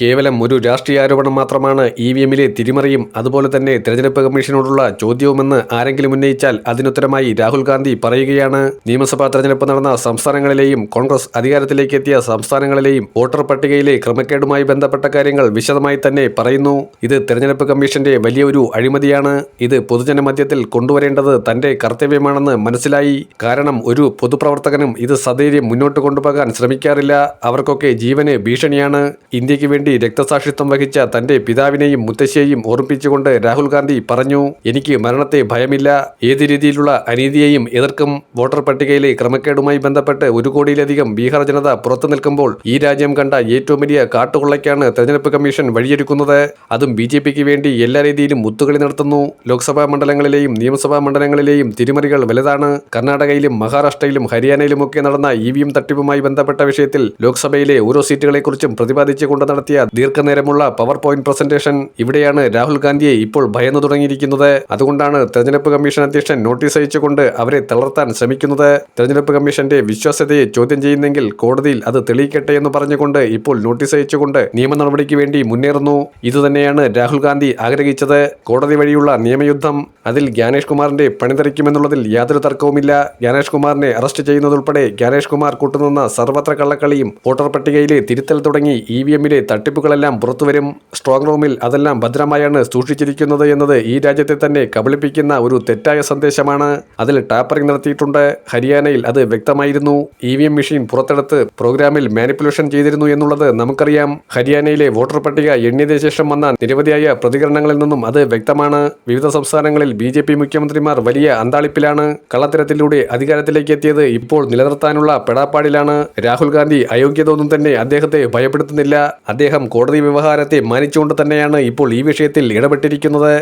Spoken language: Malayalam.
കേവലം ഒരു രാഷ്ട്രീയ ആരോപണം മാത്രമാണ് ഇ വി എമ്മിലെ തിരിമറിയും അതുപോലെ തന്നെ തെരഞ്ഞെടുപ്പ് കമ്മീഷനോടുള്ള ചോദ്യവുമെന്ന് ആരെങ്കിലും ഉന്നയിച്ചാൽ അതിനുത്തരമായി രാഹുൽ ഗാന്ധി പറയുകയാണ്. നിയമസഭാ തെരഞ്ഞെടുപ്പ് നടന്ന സംസ്ഥാനങ്ങളിലെയും കോൺഗ്രസ് അധികാരത്തിലേക്ക് എത്തിയ സംസ്ഥാനങ്ങളിലെയും വോട്ടർ പട്ടികയിലെ ക്രമക്കേടുമായി ബന്ധപ്പെട്ട കാര്യങ്ങൾ വിശദമായി തന്നെ പറയുന്നു. ഇത് തെരഞ്ഞെടുപ്പ് കമ്മീഷന്റെ വലിയൊരു അഴിമതിയാണ്. ഇത് പൊതുജന മധ്യത്തിൽ കൊണ്ടുവരേണ്ടത് തന്റെ കർത്തവ്യമാണെന്ന് മനസ്സിലായി. കാരണം ഒരു പൊതുപ്രവർത്തകനും ഇത് സധൈര്യം മുന്നോട്ട് കൊണ്ടുപോകാൻ ശ്രമിക്കാറില്ല. അവർക്കൊക്കെ ജീവന് ഭീഷണിയാണ്. ഇന്ത്യയ്ക്ക് വേണ്ടി രക്തസാക്ഷിത്വം വഹിച്ച തന്റെ പിതാവിനെയും മുത്തശ്ശിയെയും ഓർമ്മിപ്പിച്ചുകൊണ്ട് രാഹുൽ ഗാന്ധി പറഞ്ഞു എനിക്ക് മരണത്തെ ഭയമില്ല. ഏത് രീതിയിലുള്ള അനീതിയെയും എതിർക്കും. വോട്ടർ പട്ടികയിലെ ക്രമക്കേടുമായി ബന്ധപ്പെട്ട് ഒരു കോടിയിലധികം ബീഹാർ ജനത പുറത്തു നിൽക്കുമ്പോൾ ഈ രാജ്യം കണ്ട ഏറ്റവും വലിയ കാട്ടുകൊള്ളയ്ക്കാണ് തെരഞ്ഞെടുപ്പ് കമ്മീഷൻ വഴിയൊരുക്കുന്നത്. അതും ബി വേണ്ടി എല്ലാ രീതിയിലും മുത്തുകളി നടത്തുന്നു. ലോക്സഭാ മണ്ഡലങ്ങളിലെയും നിയമസഭാ മണ്ഡലങ്ങളിലെയും തിരിമറികൾ വലുതാണ്. കർണാടകയിലും മഹാരാഷ്ട്രയിലും ഹരിയാനയിലുമൊക്കെ നടന്ന ഇ വി എം തട്ടിപ്പുമായി ബന്ധപ്പെട്ട വിഷയത്തിൽ ലോക്സഭയിലെ ഓരോ സീറ്റുകളെക്കുറിച്ചും പ്രതിപാദിച്ചുകൊണ്ട് നടത്തിയ ദീർഘനേരമുള്ള പവർ പോയിന്റ് പ്രസന്റേഷൻ ഇവിടെയാണ് രാഹുൽ ഗാന്ധിയെ ഇപ്പോൾ ഭയന്നു തുടങ്ങിയിരിക്കുന്നത്. അതുകൊണ്ടാണ് തെരഞ്ഞെടുപ്പ് കമ്മീഷൻ അധ്യക്ഷൻ നോട്ടീസ് അയച്ചുകൊണ്ട് അവരെ തളർത്താൻ ശ്രമിക്കുന്നത്. തെരഞ്ഞെടുപ്പ് കമ്മീഷന്റെ വിശ്വാസ്യതയെ ചോദ്യം ചെയ്യുന്നെങ്കിൽ കോടതിയിൽ അത് തെളിയിക്കട്ടെ എന്ന് പറഞ്ഞുകൊണ്ട് ഇപ്പോൾ നോട്ടീസ് അയച്ചുകൊണ്ട് നിയമ നടപടിക്ക് വേണ്ടി മുന്നേറുന്നു. ഇതുതന്നെയാണ് രാഹുൽ ഗാന്ധി ആഗ്രഹിച്ചത്. കോടതി വഴിയുള്ള നിയമയുദ്ധം അതിൽ ജ്ഞാനേഷ് കുമാറിന്റെ പണിതെറിക്കുമെന്നുള്ളതിൽ യാതൊരു തർക്കവുമില്ല. ജ്ഞാനേഷ് കുമാറിനെ അറസ്റ്റ് ചെയ്യുന്നതുൾപ്പെടെ ജ്ഞാനേഷ് കുമാർ കൂട്ടുനിന്ന സർവത്ര കള്ളക്കളിയും വോട്ടർ പട്ടികയിലെ തിരുത്തൽ തുടങ്ങി ഇ വി എമ്മിലെ തട്ടിപ്പുകളെല്ലാം പുറത്തുവരും സ്ട്രോങ് റൂമിൽ അതെല്ലാം ഭദ്രമായാണ് സൂക്ഷിച്ചിരിക്കുന്നത് എന്നത് ഈ രാജ്യത്തെ തന്നെ കബളിപ്പിക്കുന്ന ഒരു തെറ്റായ സന്ദേശമാണ്. അതിൽ ടാപ്പറിംഗ് നടത്തിയിട്ടുണ്ട്. ഹരിയാനയിൽ അത് വ്യക്തമായിരുന്നു. ഇ വി എം മെഷീൻ പുറത്തെടുത്ത് പ്രോഗ്രാമിൽ മാനിപ്പുലേഷൻ ചെയ്തിരുന്നു എന്നുള്ളത് നമുക്കറിയാം. ഹരിയാനയിലെ വോട്ടർ പട്ടിക എണ്ണിയതിനു ശേഷം വന്ന നിരവധിയായ പ്രതികരണങ്ങളിൽ നിന്നും അത് വ്യക്തമാണ്. വിവിധ സംസ്ഥാനങ്ങളിൽ ബി ജെ പി മുഖ്യമന്ത്രിമാർ വലിയ അന്താളിപ്പിലാണ്. കള്ളത്തരത്തിലൂടെ അധികാരത്തിലേക്ക് എത്തിയത് ഇപ്പോൾ നിലനിർത്താനുള്ള പെടാപ്പാടിലാണ്. രാഹുൽ ഗാന്ധി അയോഗ്യതൊന്നും തന്നെ അദ്ദേഹത്തെ ഭയപ്പെടുത്തുന്നില്ല. അദ്ദേഹം കോടതി വ്യവഹാരത്തെ മാനിച്ചുകൊണ്ട് തന്നെയാണ് ഇപ്പോൾ ഈ വിഷയത്തിൽ ഇടപെട്ടിരിക്കുന്നത്.